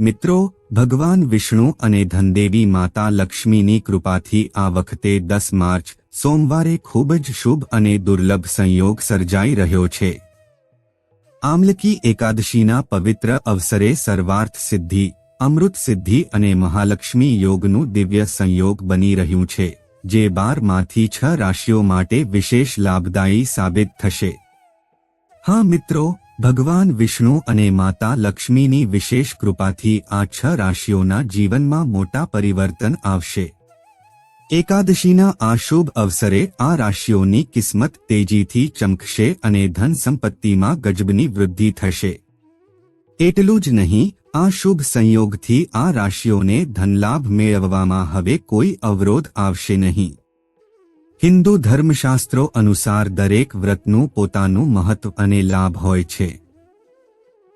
મિત્રો, ભગવાન વિષ્ણુ અને ધનદેવી માતા લક્ષ્મીની કૃપાથી આ વખતે દસ માર્ચ, સોમવારે ખૂબ જ શુભ અને દુર્લભ સંયોગ સર્જાઈ રહ્યો છે. આમલકી એકાદશીના પવિત્ર અવસરે સર્વાર્થ સિદ્ધિ, અમૃત સિદ્ધિ અને મહાલક્ષ્મી યોગનું દિવ્ય સંયોગ બની રહ્યું છે, જે બારમાંથી છ રાશિઓ માટે વિશેષ લાભદાયી સાબિત થશે. હા મિત્રો ભગવાન વિષ્ણુ અને માતા લક્ષ્મીની વિશેષ કૃપાથી આ છ રાશિઓના જીવનમાં મોટા પરિવર્તન આવશે. એકાદશીના આ શુભ અવસરે આ રાશિઓની કિસ્મત તેજીથી ચમકશે અને ધન સંપત્તિમાં ગજબની વૃદ્ધિ થશે. એટલું જ નહીં, આ શુભ સંયોગથી આ રાશિઓને ધનલાભ મેળવવામાં હવે કોઈ અવરોધ આવશે નહીં. હિન્દુ ધર્મશાસ્ત્રો અનુસાર દરેક વ્રતનું પોતાનું મહત્વ અને લાભ હોય છે.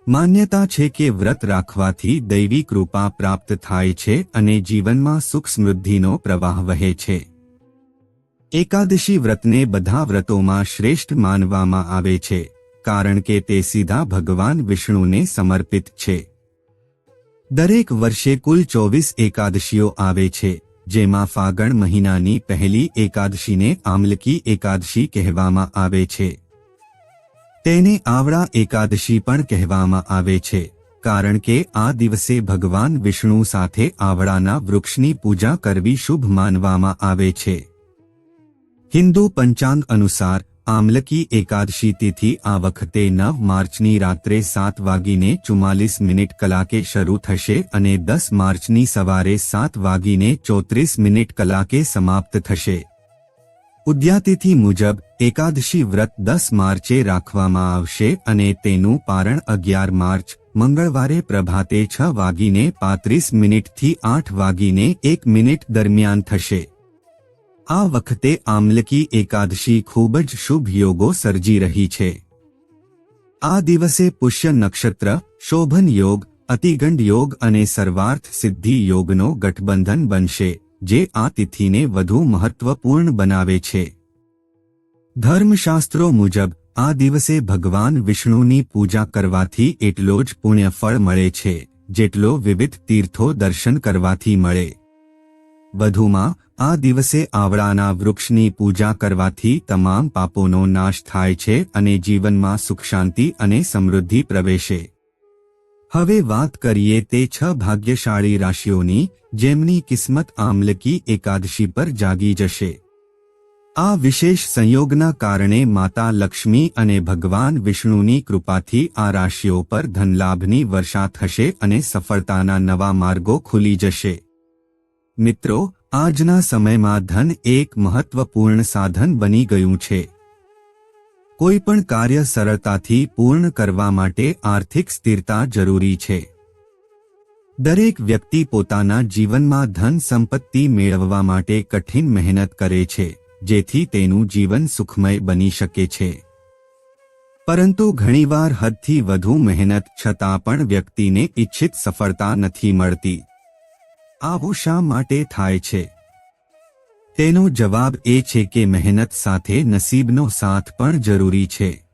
માન્યતા છે કે વ્રત રાખવાથી દૈવી કૃપા પ્રાપ્ત થાય છે અને જીવનમાં સુખ સમૃદ્ધિનો પ્રવાહ વહે છે. એકાદશી વ્રતને બધા વ્રતોમાં શ્રેષ્ઠ માનવામાં આવે છે, કારણ કે તે સીધા ભગવાન વિષ્ણુને સમર્પિત છે. દરેક વર્ષે કુલ ચોવીસ એકાદશીઓ આવે છે જેમાં ફાગણ મહિનાની પહેલી એકાદશીને આમલકી એકાદશી કહેવામાં આવે છે. તેને આવડા એકાદશી પણ કહેવામાં આવે છે, કારણ કે આ દિવસે ભગવાન વિષ્ણુ સાથે આવડાના વૃક્ષની પૂજા કરવી શુભ માનવામાં આવે છે. હિન્દુ પંચાંગ અનુસાર આમલકી એકાદશી તિથિ આ વખતે નવ માર્ચની રાત્રે સાત વાગીને ચુમ્માલીસ મિનિટ કલાકે શરૂ થશે અને દસ માર્ચની સવારે સાત વાગીને ચોત્રીસ મિનિટ કલાકે સમાપ્ત થશે. ઉદ્યાતિથિ મુજબ એકાદશી વ્રત દસ માર્ચે રાખવામાં આવશે અને તેનું પારણ અગિયાર માર્ચ, મંગળવારે પ્રભાતે છ વાગીને પાંત્રીસ મિનિટથી આઠ વાગીને એક મિનિટ દરમિયાન થશે. આ વખતે આમલકી એકાદશી ખૂબ જ શુભ યોગો સર્જી રહી છે. આ દિવસે પુષ્ય નક્ષત્ર, શોભન યોગ, અતિગંડ યોગ અને સર્વાર્થ સિદ્ધિ યોગનો ગઠબંધન બનશે, જે આ તિથિને વધુ મહત્વપૂર્ણ બનાવે છે. ધર્મશાસ્ત્રો મુજબ, આ દિવસે ભગવાન વિષ્ણુની પૂજા કરવાથી એટલો જ પુણ્યફળ મળે છે, જેટલો વિવિધ તીર્થો દર્શન કરવાથી મળે. વધુમાં આ દિવસે આવડાના વૃક્ષની પૂજા કરવાથી તમામ પાપોનો નાશ થાય છે અને જીવનમાં સુખ શાંતિ અને સમૃદ્ધિ પ્રવેશે. હવે વાત કરીએ તે છ ભાગ્યશાળી રાશિઓની, જેમની કિસ્મત આમલકી એકાદશી પર જાગી જશે. આ વિશેષ સંયોગના કારણે માતા લક્ષ્મી અને ભગવાન વિષ્ણુની કૃપાથી આ રાશિઓ પર ધનલાભની વર્ષા થશે અને સફળતાના નવા માર્ગો ખુલી જશે. મિત્રો આજના સમયમાં ધન એક મહત્વપૂર્ણ સાધન બની ગયું છે. કોઈ પણ કાર્ય સરળતાથી પૂર્ણ કરવા માટે આર્થિક સ્થિરતા જરૂરી છે. દરેક વ્યક્તિ પોતાના જીવનમાં ધન સંપત્તિ મેળવવા માટે કઠિન મહેનત કરે છે, જેથી તેનું જીવન સુખમય બની શકે છે. પરંતુ ઘણીવાર હદથી વધુ મહેનત છતાં પણ વ્યક્તિને ઇચ્છિત સફળતા નથી મળતી. આવું શા માટે થાય છે? તેનો જવાબ એ છે કે મહેનત સાથે નસીબનો સાથ પણ જરૂરી છે.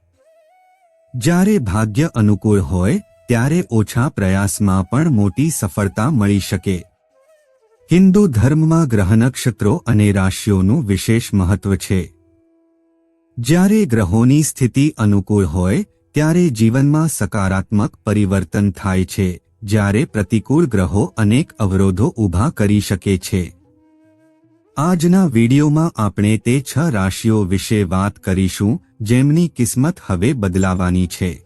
જ્યારે ભાગ્ય અનુકૂળ હોય, ત્યારે ઓછા પ્રયાસમાં પણ મોટી સફળતા મળી શકે. હિન્દુ ધર્મમાં ગ્રહ નક્ષત્રો અને રાશિઓનું વિશેષ મહત્વ છે. જ્યારે ગ્રહોની સ્થિતિ અનુકૂળ હોય, ત્યારે જીવનમાં સકારાત્મક પરિવર્તન થાય છે. જ્યારે પ્રતિકૂળ ગ્રહો અનેક અવરોધો ઊભા કરી શકે છે. આજના વિડીયોમાં આપણે તે છ રાશિઓ વિશે વાત કરીશું, જેમની કિસ્મત હવે બદલાવાની છે.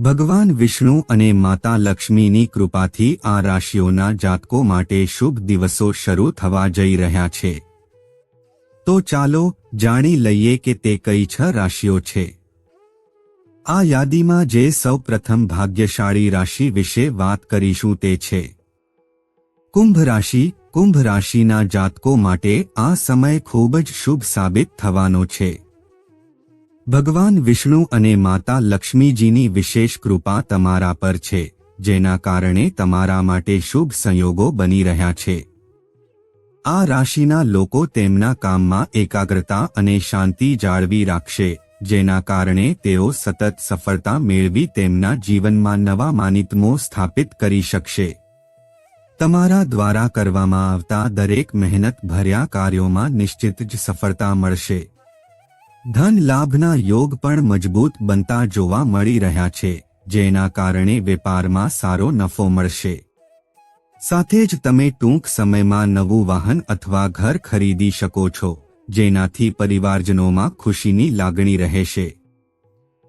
ભગવાન વિષ્ણુ અને માતા લક્ષ્મીની કૃપાથી આ રાશિઓના જાતકો માટે શુભ દિવસો શરૂ થવા જઈ રહ્યા છે. તો ચાલો જાણી લઈએ કે તે કઈ છ રાશિઓ છે. આ યાદીમાં જે સૌ પ્રથમ ભાગ્યશાળી રાશિ વિશે વાત કરીશું તે છે. કુંભ રાશિ, કુંભ રાશિના જાતકો માટે આ સમય ખૂબ જ શુભ સાબિત થવાનો છે. ભગવાન વિષ્ણુ અને માતા લક્ષ્મીજીની વિશેષ કૃપા તમારા પર છે, જેના કારણે તમારા માટે શુભ સંયોગો બની રહ્યા છે. આ રાશિના લોકો તેમના કામમાં એકાગ્રતા અને શાંતિ જાળવી રાખશે. જેના કારણે તેઓ સતત સફળતા મેળવી તેમના જીવનમાં નવા માનિતમો સ્થાપિત કરી શકશે. તમારા દ્વારા કરવામાં આવતા દરેક મહેનત ભર્યા કાર્યોમાં નિશ્ચિત જ સફળતા મળશે. ધન લાભના યોગ પણ મજબૂત બનતા જોવા મળી રહ્યા છે, જેના કારણે વેપારમાં સારો નફો મળશે. સાથે જ તમે ટૂંક સમયમાં નવું વાહન અથવા ઘર ખરીદી શકો છો. જેનાથી પરિવારજનોમાં ખુશીની લાગણી રહેશે.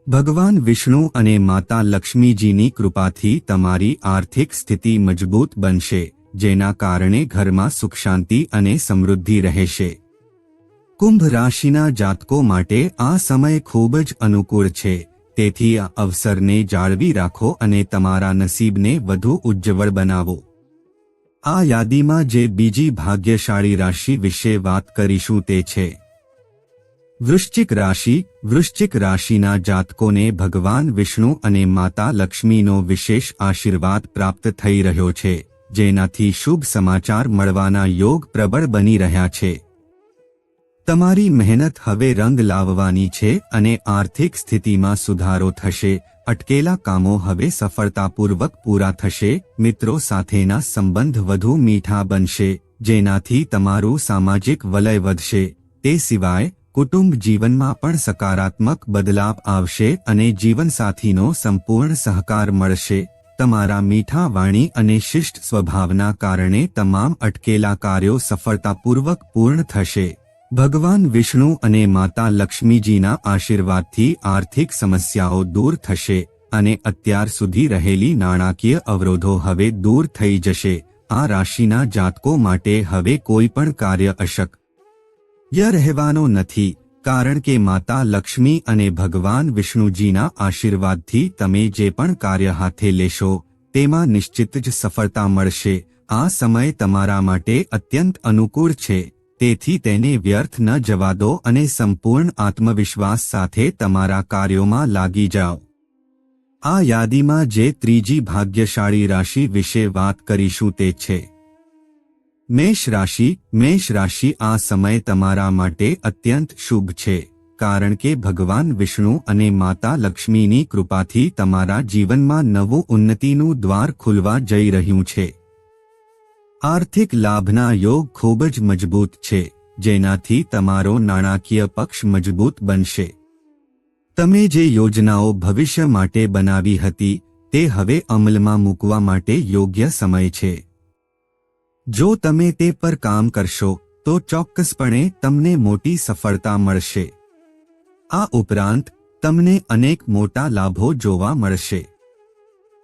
ભગવાન વિષ્ણુ અને માતા લક્ષ્મીજીની કૃપાથી તમારી આર્થિક સ્થિતિ મજબૂત બનશે, જેના કારણે ઘરમાં સુખ શાંતિ અને સમૃદ્ધિ રહેશે. કુંભ રાશિના જાતકો માટે આ સમય ખૂબ જ અનુકૂળ છે, તેથી આ અવસરને જાળવી રાખો અને તમારા નસીબને વધુ ઉજ્જવળ બનાવો. આ યાદીમાં જે બીજી ભાગ્યશાળી રાશિ વિશે વાત કરીશું તે છે. વૃશ્ચિક રાશિ, વૃશ્ચિક રાશિના જાતકોને ભગવાન વિષ્ણુ અને માતા લક્ષ્મીનો વિશેષ આશીર્વાદ પ્રાપ્ત થઈ રહ્યો છે, જેનાથી શુભ સમાચાર મળવાના યોગ પ્રબળ બની રહ્યા છે. તમારી મહેનત હવે રંગ લાવવાની છે અને આર્થિક સ્થિતિમાં સુધારો થશે અટકેલા કામો હવે સફળતાપૂર્વક પૂરા થશે. મિત્રો સાથેના સંબંધ વધુ મીઠા બનશે, જેનાથી તમારું સામાજિક વલય વધશે. તે સિવાય, કુટુંબ જીવનમાં પણ સકારાત્મક બદલાવ આવશે અને જીવનસાથીનો સંપૂર્ણ સહકાર મળશે. તમારા મીઠા વાણી અને શિષ્ટ સ્વભાવના કારણે તમામ અટકેલા કાર્યો સફળતાપૂર્વક પૂર્ણ થશે. ભગવાન વિષ્ણુ અને માતા લક્ષ્મીજીના આશીર્વાદથી આર્થિક સમસ્યાઓ દૂર થશે અને અત્યાર સુધી રહેલી નાણાકીય અવરોધો હવે દૂર થઈ જશે. આ રાશિના જાતકો માટે હવે કોઈ પણ કાર્ય અશક ય રહેવાનો નથી, કારણ કે માતા લક્ષ્મી અને ભગવાન વિષ્ણુજીના આશીર્વાદથી તમે જે પણ કાર્ય હાથે લેશો, તેમાં નિશ્ચિત જ સફળતા મળશે. આ સમય તમારા માટે અત્યંત અનુકૂળ છે. તેથી તેને વ્યર્થ ન જવા દો અને સંપૂર્ણ આત્મવિશ્વાસ સાથે તમારા કાર્યોમાં લાગી જાઓ. આ યાદીમાં જે ત્રીજી ભાગ્યશાળી રાશિ વિશે વાત કરીશું તે છે. મેષ રાશિ મેષ રાશિ આ સમય તમારા માટે અત્યંત શુભ છે, કારણ કે ભગવાન વિષ્ણુ અને માતા લક્ષ્મીની કૃપાથી તમારા જીવનમાં નવું ઉન્નતિનું દ્વાર ખુલવા જઈ રહ્યું છે. આર્થિક લાભના યોગ ખૂબ જ મજબૂત છે, જેનાથી તમારો નાણાકીય પક્ષ મજબૂત બનશે. તમે જે યોજનાઓ ભવિષ્ય માટે બનાવી હતી, તે હવે અમલમાં મૂકવા માટે યોગ્ય સમય છે. જો તમે તે પર કામ કરશો, તો ચોક્કસપણે તમને મોટી સફળતા મળશે. આ ઉપરાંત, તમને અનેક મોટા લાભો જોવા મળશે.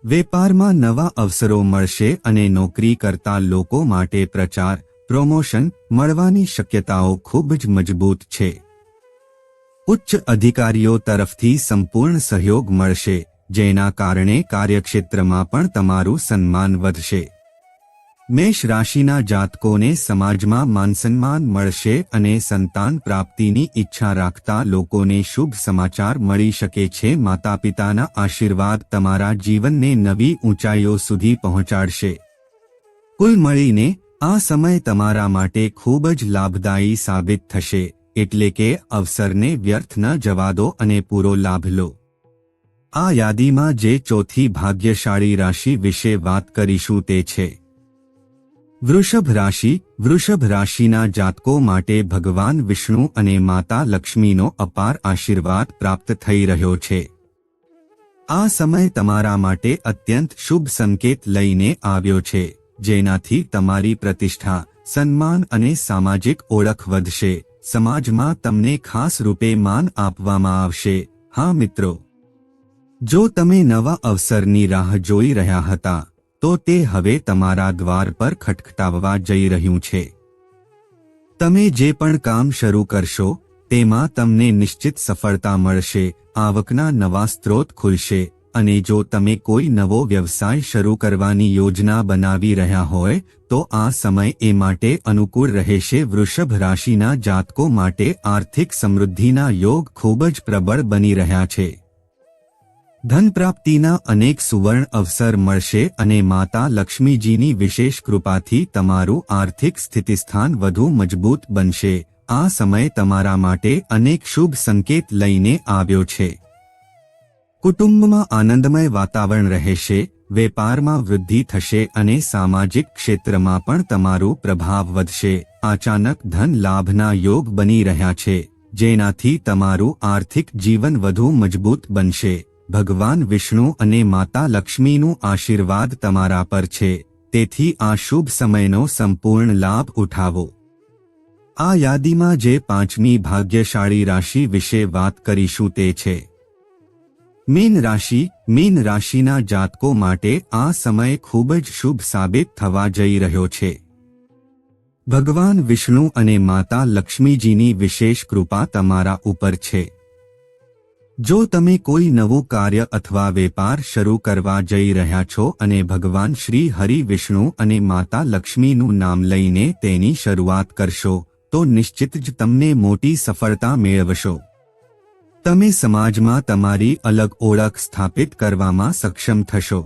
વેપારમાં નવા અવસરો મળશે અને નોકરી કરતા લોકો માટે પ્રચાર, પ્રમોશન મળવાની શક્યતાઓ ખૂબ જ મજબૂત છે. ઉચ્ચ અધિકારીઓ તરફથી સંપૂર્ણ સહયોગ મળશે, જેના કારણે કાર્યક્ષેત્રમાં પણ તમારું સન્માન વધશે. મેષ રાશિના જાતકોને સમાજમાં માનસન્માન મળશે અને સંતાન પ્રાપ્તિની ઈચ્છા રાખતા લોકોને શુભ સમાચાર મળી શકે છે. માતા પિતાના આશીર્વાદ તમારા જીવનને નવી ઊંચાઈઓ સુધી પહોંચાડશે. કુલ મળીને આ સમય તમારા માટે ખૂબ જ લાભદાયી સાબિત થશે. એટલે કે અવસરને વ્યર્થ ન જવા દો અને પૂરો લાભ લો. આ યાદીમાં જે ચોથી ભાગ્યશાળી રાશિ વિશે વાત કરીશું તે છે. વૃષભ રાશિ, વૃષભ રાશિના જાતકો માટે ભગવાન વિષ્ણુ અને માતા લક્ષ્મીનો અપાર આશીર્વાદ પ્રાપ્ત થઈ રહ્યો છે. આ સમય તમારા માટે અત્યંત શુભ સંકેત લઈને આવ્યો છે, જેનાથી તમારી પ્રતિષ્ઠા, સન્માન અને સામાજિક ઓળખ વધશે. સમાજમાં તમને ખાસ રૂપે માન આપવામાં આવશે. હા મિત્રો. જો તમે નવા અવસરની રાહ જોઈ રહ્યા હતા તો તે હવે તમારા દ્વાર પર ખટખટાવવા જઈ રહ્યું છે. તમે જે પણ કામ શરૂ કરશો, તેમાં તમને નિશ્ચિત સફળતા મળશે, આવકના નવા સ્ત્રોત ખુલશે, અને જો તમે કોઈ નવો વ્યવસાય શરૂ કરવાની યોજના બનાવી રહ્યા હોય, તો આ સમય એ માટે અનુકૂળ રહેશે. વૃષભ રાશિના જાતકો માટે આર્થિક સમૃદ્ધિના યોગ ખૂબ જ પ્રબળ બની રહ્યા છે. ધન પ્રાપ્તિના અનેક સુવર્ણ અવસર મળશે અને માતા લક્ષ્મીજીની વિશેષ કૃપાથી તમારું આર્થિક સ્થિતિસ્થાન વધુ મજબૂત બનશે. આ સમય તમારા માટે અનેક શુભ સંકેત લઈને આવ્યો છે. કુટુંબમાં આનંદમય વાતાવરણ રહેશે, વેપારમાં વૃદ્ધિ થશે અને સામાજિક ક્ષેત્રમાં પણ તમારો પ્રભાવ વધશે. અચાનક ધન લાભના યોગ બની રહ્યા છે, જેનાથી તમારું આર્થિક જીવન વધુ મજબૂત બનશે. ભગવાન વિષ્ણુ અને માતા લક્ષ્મીનું આશીર્વાદ તમારા પર છે, તેથી આ શુભ સમયનો સંપૂર્ણ લાભ ઉઠાવો. આ યાદીમાં જે પાંચમી ભાગ્યશાળી રાશિ વિશે વાત કરીશું તે છે. મીન રાશિ, મીન રાશિના જાતકો માટે આ સમય ખૂબ જ શુભ સાબિત થવા જઈ રહ્યો છે. ભગવાન વિષ્ણુ અને માતા લક્ષ્મીજીની વિશેષ કૃપા તમારા ઉપર છે. જો તમે કોઈ નવું કાર્ય અથવા વેપાર શરૂ કરવા જઈ રહ્યા છો અને ભગવાન શ્રી હરિ વિષ્ણુ અને માતા લક્ષ્મીનું નામ લઈને તેની શરૂઆત કરશો, તો નિશ્ચિત જ તમને મોટી સફળતા મેળવશો. તમે સમાજમાં તમારી અલગ ઓળખ સ્થાપિત કરવામાં સક્ષમ થશો.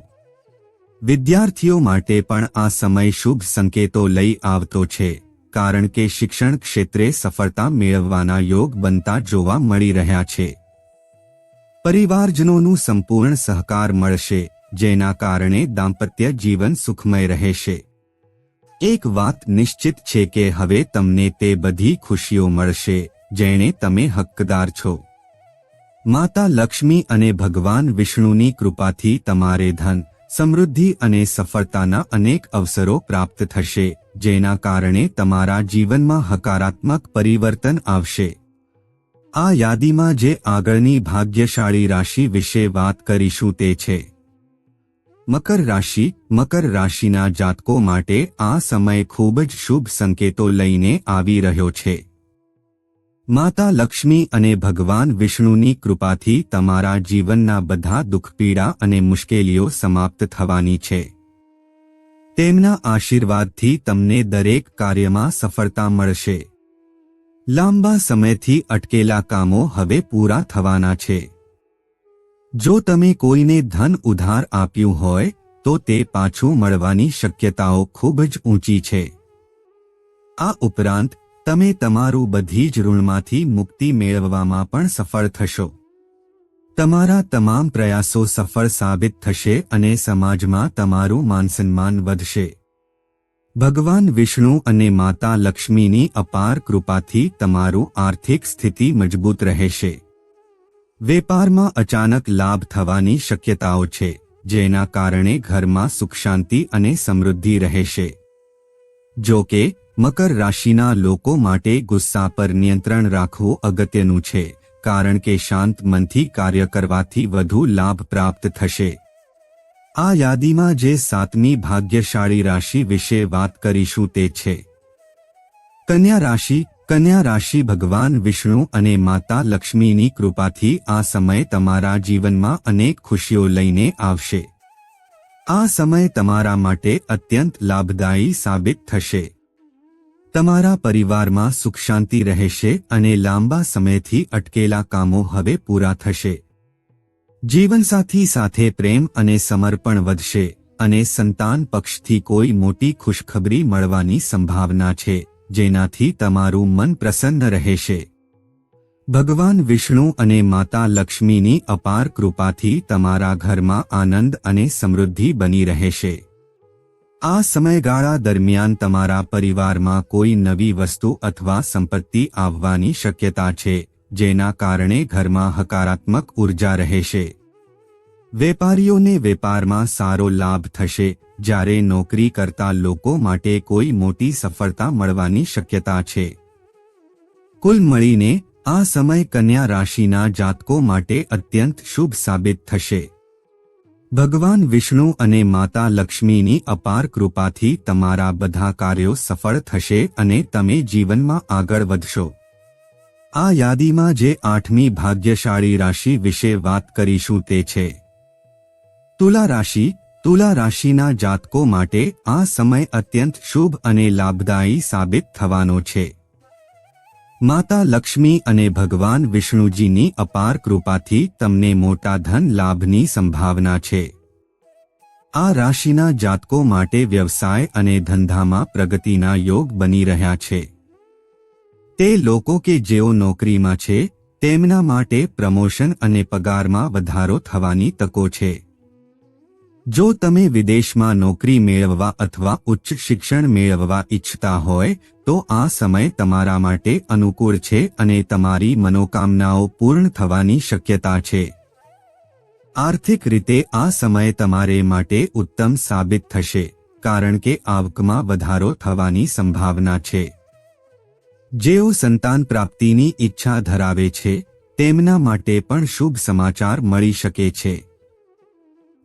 વિદ્યાર્થીઓ માટે પણ આ સમય શુભ સંકેતો લઈ આવતો છે, કારણ કે શિક્ષણ ક્ષેત્રે સફળતા મેળવવાના યોગ બનતા જોવા મળી રહ્યા છે. પરિવારજનોનું સંપૂર્ણ સહકાર મળશે, જેના કારણે દાંપત્ય જીવન સુખમય રહેશે. એક વાત નિશ્ચિત છે કે હવે તમને તે બધી ખુશીઓ મળશે, જેણે તમે હક્કદાર છો. માતા લક્ષ્મી અને ભગવાન વિષ્ણુની કૃપાથી તમારે ધન, સમૃદ્ધિ અને સફળતાના અનેક અવસરો પ્રાપ્ત થશે, જેના કારણે તમારા જીવનમાં હકારાત્મક પરિવર્તન આવશે. આ યાદીમાં જે આગળની ભાગ્યશાળી રાશિ વિશે વાત કરીશું તે છે. મકર રાશિ, મકર રાશિના જાતકો માટે આ સમય ખૂબ જ શુભ સંકેતો લઈને આવી રહ્યો છે. માતા લક્ષ્મી અને ભગવાન વિષ્ણુની કૃપાથી તમારા જીવનના બધા દુઃખપીડા અને મુશ્કેલીઓ સમાપ્ત થવાની છે. તેમના આશીર્વાદથી તમને દરેક કાર્યમાં સફળતા મળશે. લાંબા સમયથી અટકેલા કામો હવે પૂરા થવાના છે. જો તમે કોઈને ધન ઉધાર આપ્યું હોય, તો તે પાછું મળવાની શક્યતાઓ ખૂબ જ ઊંચી છે. આ ઉપરાંત, તમે તમારું બધી જ ઋણમાંથી મુક્તિ મેળવવામાં પણ સફળ થશો. તમારા તમામ પ્રયાસો સફળ સાબિત થશે અને સમાજમાં તમારું માનસન્માન વધશે. ભગવાન વિષ્ણુ અને માતા લક્ષ્મીની અપાર કૃપાથી તમારું આર્થિક સ્થિતિ મજબૂત રહેશે. વેપારમાં અચાનક લાભ થવાની શક્યતાઓ છે, જેના કારણે ઘરમાં સુખ શાંતિ અને સમૃદ્ધિ રહેશે. જો કે, મકર રાશિના લોકો માટે ગુસ્સા પર નિયંત્રણ રાખવું અગત્યનું છે, કારણ કે શાંત મનથી કાર્ય કરવાથી વધુ લાભ પ્રાપ્ત થશે. આ યાદીમાં જે સાતમી ભાગ્યશાળી રાશિ વિશે વાત કરીશું તે છે. કન્યા રાશિ કન્યા રાશિ ભગવાન વિષ્ણુ અને માતા લક્ષ્મીની કૃપાથી આ સમય તમારા જીવનમાં અનેક ખુશીઓ લઈને આવશે. આ સમય તમારા માટે અત્યંત લાભદાયી સાબિત થશે. તમારા પરિવારમાં સુખ શાંતિ રહેશે અને લાંબા સમયથી અટકેલા કામો હવે પૂરા થશે. જીવનસાથી સાથે પ્રેમ અને સમર્પણ વધશે અને સંતાન પક્ષથી કોઈ મોટી ખુશખબરી મળવાની સંભાવના છે, જેનાથી તમારું મન પ્રસન્ન રહેશે. ભગવાન વિષ્ણુ અને માતા લક્ષ્મીની અપાર કૃપાથી તમારા ઘરમાં આનંદ અને સમૃદ્ધિ બની રહેશે. આ સમયગાળા દરમિયાન તમારા પરિવારમાં કોઈ નવી વસ્તુ અથવા સંપત્તિ આવવાની શક્યતા છે જેના કારણે ઘરમાં હકારાત્મક ઊર્જા રહેશે. વેપારીઓને વેપારમાં સારો લાભ થશે, જ્યારે નોકરી કરતા લોકો માટે કોઈ મોટી સફળતા મળવાની શક્યતા છે. કુલ મળીને આ સમય કન્યા રાશિના જાતકો માટે અત્યંત શુભ સાબિત થશે. ભગવાન વિષ્ણુ અને માતા લક્ષ્મીની અપાર કૃપાથી તમારા બધા કાર્યો સફળ થશે અને તમે જીવનમાં આગળ વધશો. આ યાદીમાં જે આઠમી ભાગ્યશાળી રાશિ વિશે વાત કરીશું તે છે. તુલા રાશિ, તુલા રાશિના જાતકો માટે આ સમય અત્યંત શુભ અને લાભદાયી સાબિત થવાનો છે. માતા લક્ષ્મી અને ભગવાન વિષ્ણુજીની અપાર કૃપાથી તમને મોટા ધન લાભની સંભાવના છે. આ રાશિના જાતકો માટે વ્યવસાય અને ધંધામાં પ્રગતિના યોગ બની રહ્યા છે. તે લોકો કે જેઓ નોકરીમાં છે, તેમના માટે પ્રમોશન અને પગારમાં વધારો થવાની તકો છે. જો તમે વિદેશમાં નોકરી મેળવવા અથવા ઉચ્ચ શિક્ષણ મેળવવા ઈચ્છતા હોય, તો આ સમય તમારા માટે અનુકૂળ છે અને તમારી મનોકામનાઓ પૂર્ણ થવાની શક્યતા છે. આર્થિક રીતે આ સમય તમારે માટે ઉત્તમ સાબિત થશે, કારણ કે આવકમાં વધારો થવાની સંભાવના છે. જેઓ સંતાન પ્રાપ્તિની ઈચ્છા ધરાવે છે, તેમના માટે પણ શુભ સમાચાર મળી શકે છે.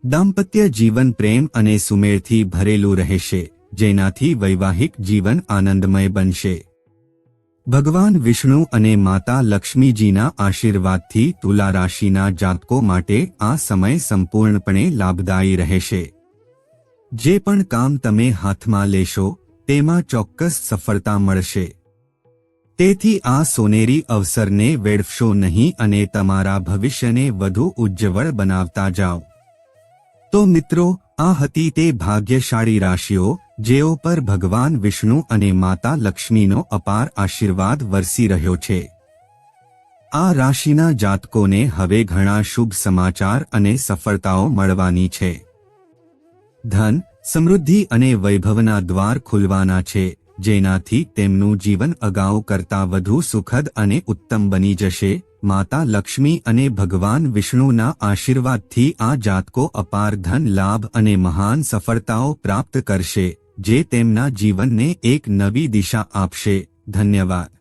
દાંપત્ય જીવન પ્રેમ અને સુમેળથી ભરેલું રહેશે, જેનાથી વૈવાહિક જીવન આનંદમય બનશે. ભગવાન વિષ્ણુ અને માતા લક્ષ્મીજીના આશીર્વાદથી તુલા રાશિના જાતકો માટે આ સમય સંપૂર્ણપણે લાભદાયી રહેશે. જે પણ કામ તમે હાથમાં લેશો, તેમાં ચોક્કસ સફળતા મળશે. તેથી આ સોનેરી અવસરને વેડફશો નહીં અને તમારા ભવિષ્યને વધુ ઉજ્જવળ બનાવતા જાઓ. તો મિત્રો, આ હતી તે ભાગ્યશાળી રાશિઓ, જેઓ પર ભગવાન વિષ્ણુ અને માતા લક્ષ્મીનો અપાર આશીર્વાદ વરસી રહ્યો છે. આ રાશિના જાતકોને હવે ઘણા શુભ સમાચાર અને સફળતાઓ મળવાની છે. ધન, સમૃદ્ધિ અને વૈભવના દ્વાર ખુલવાના છે. જેનાથી તેમનું જીવન અગાઉ કરતાં વધુ સુખદ અને ઉત્તમ બની જશે. માતા લક્ષ્મી અને ભગવાન વિષ્ણુના આશીર્વાદથી આ જાતકો અપાર ધન, લાભ અને મહાન સફળતાઓ પ્રાપ્ત કરશે, જે તેમના જીવનને એક નવી દિશા આપશે. ધન્યવાદ.